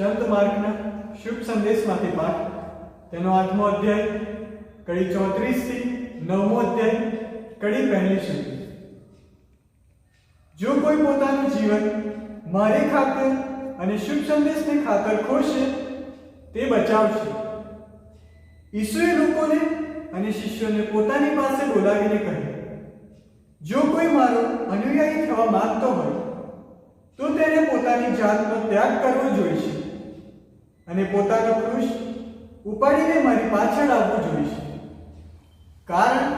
સંત માર્ગના શુભ સંદેશમાંથી પાઠ. તેનો આઠમો અધ્યાય, કડી ચોત્રીસથી નવમો અધ્યાય, કડી પહેલી સુધી. જો કોઈ પોતાનું જીવન મારી ખાતર અને શુભ સંદેશને ખાતર ખોશે તે બચાવશે. ઈસુએ લોકોને અને શિષ્યોને પોતાની પાસે બોલાવીને કહ્યું, જો કોઈ મારો અનુયાયી થવા માંગતો હોય, તો તેને પોતાની જાતનો ત્યાગ કરવો જોઈશે અને પોતાનો ક્રુશ ઉપાડીને મારી પાછળ આવવું જોઈશે. કારણ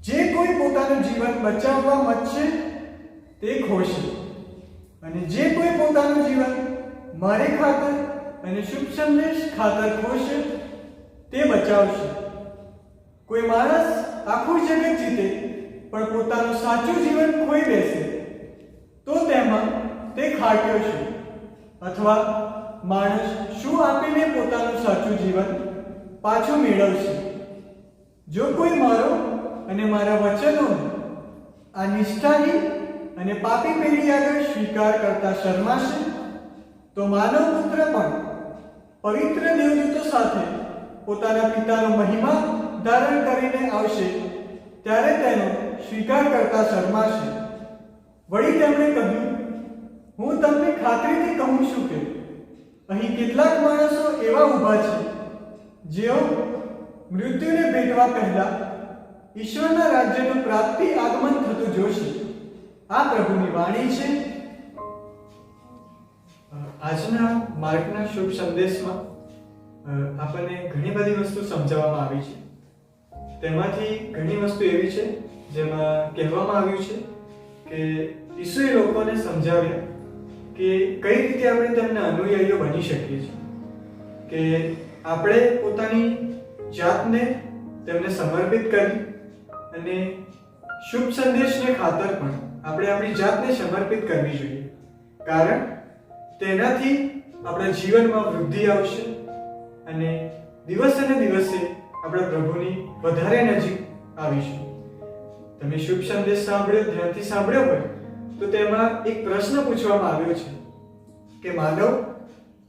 જે કોઈ પોતાનું જીવન બચાવવા મચશે તે ખોશે. અને જે કોઈ પોતાનું જીવન મારે ખાતર અને શુભ સંદેશ ખાતર ખોશે, તે બચાવશે. કોઈ માણસ આખું જગત જીતે, પણ પોતાનું સાચું જીવન ખોઈ બેસે, તો તેમાં તે ખાટ્યો છે. અથવા માણસ શું આપીને પોતાનું સાચું જીવન પાછું મેળવશે? જો કોઈ મારો અને મારા વચનોનો આ નિષ્ઠાની અને પાપી પેઢી આગળ સ્વીકાર કરતા શરમાશે, તો માનવ પુત્ર પણ પવિત્ર દેવદૂતો સાથે પોતાના પિતાનો મહિમા ધારણ કરીને આવશે, ત્યારે તેનો સ્વીકાર કરતા શરમાશે. વળી તેમણે કહ્યું, હું તમને ખાતરીથી કહું છું કે અહીં કેટલાક માણસો એવા ઊભા છે, જેઓ મૃત્યુને ભેટવા પહેલા ઈશ્વરના રાજ્યનું પ્રાપ્તિ આગમન થતું જોશે. આ પ્રભુની વાણી છે. આજના માર્ગના શુભ સંદેશમાં આપણને ઘણી બધી વસ્તુ સમજાવવામાં આવી છે. તેમાંથી ઘણી વસ્તુ એવી છે જેમાં કહેવામાં આવ્યું છે કે ઈસુએ લોકોને સમજાવ્યા કે કઈ રીતે આપણે તેમના અનુયાયીઓ બની શકીએ છીએ? કે આપણે પોતાની જાતને તેમને સમર્પિત કરી અને શુભ સંદેશને ખાતર પણ આપણે આપણી જાતને સમર્પિત કરવી જોઈએ. કારણ તેનાથી આપણા જીવનમાં વૃદ્ધિ આવશે અને દિવસ અને દિવસે આપણા પ્રભુની વધારે નજીક આવીશું. તમે શુભ સંદેશ સાંભળ્યો, ધ્યાનથી સાંભળ્યો હોય તો તેમાં એક પ્રશ્ન પૂછવામાં આવ્યો છે કે માનવ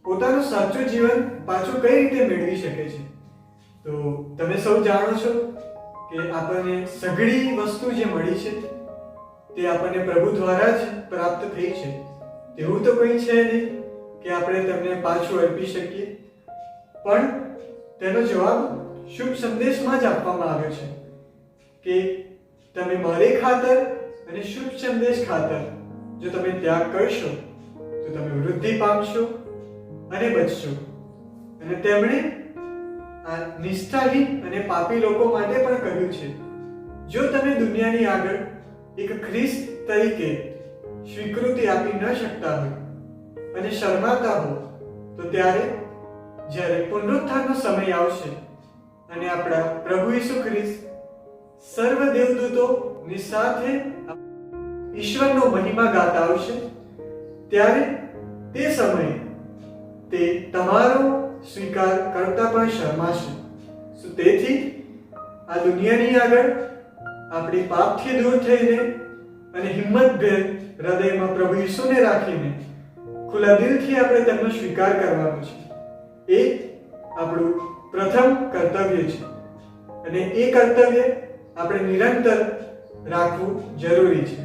પોતાનું સાચું જીવન પાછું કઈ રીતે મેળવી શકે છે? તો તમે સૌ જાણો છો કે આપણને સઘળી વસ્તુ જે મળી છે તે આપણને પ્રભુ દ્વારા જ પ્રાપ્ત થઈ છે. તેવું તો કંઈ છે નહીં કે આપણે તમને પાછું અર્પી શકીએ. પણ તેનો જવાબ શુભ સંદેશમાં જ આપવામાં આવ્યો છે કે તમે મારે ખાતર અને શુભ સંદેશ ખાતર. જો તમે ત્યાગ કરશો, તો તમે વૃદ્ધિ પામશો અને બચશો. અને તેમણે આ નિષ્ઠાહીન અને પાપી લોકો માટે પણ કહ્યું છે, જો તમે દુનિયાની આગળ એક ખ્રિસ્ત તરીકે સ્વીકૃતિ આપી ન શકતા હોય અને શરમાતા હો, તો ત્યારે જ્યારે પુનરુત્થાનનો સમય આવશે અને આપણા પ્રભુ ઈસુ ખ્રિસ્ત સર્વ દેવદૂતો ની સાથે ઈશ્વરનો મહિમા ગાતા આવશે. ત્યારે તે સમયે તે તમારો સ્વીકાર કરતા પણ શરમાશે. શું તેથી આ દુનિયાની આગળ આપણી પાપથી દૂર થઈને અને હિંમતભેર હૃદયમાં પ્રભુ ઈસુને રાખીને ખુલ્લા દિલથી આપણે તેમનો સ્વીકાર કરવાનો છે. એ આપણું પ્રથમ કર્તવ્ય છે. અને એ કર્તવ્ય આપણે નિરંતર રાખવું જરૂરી છે.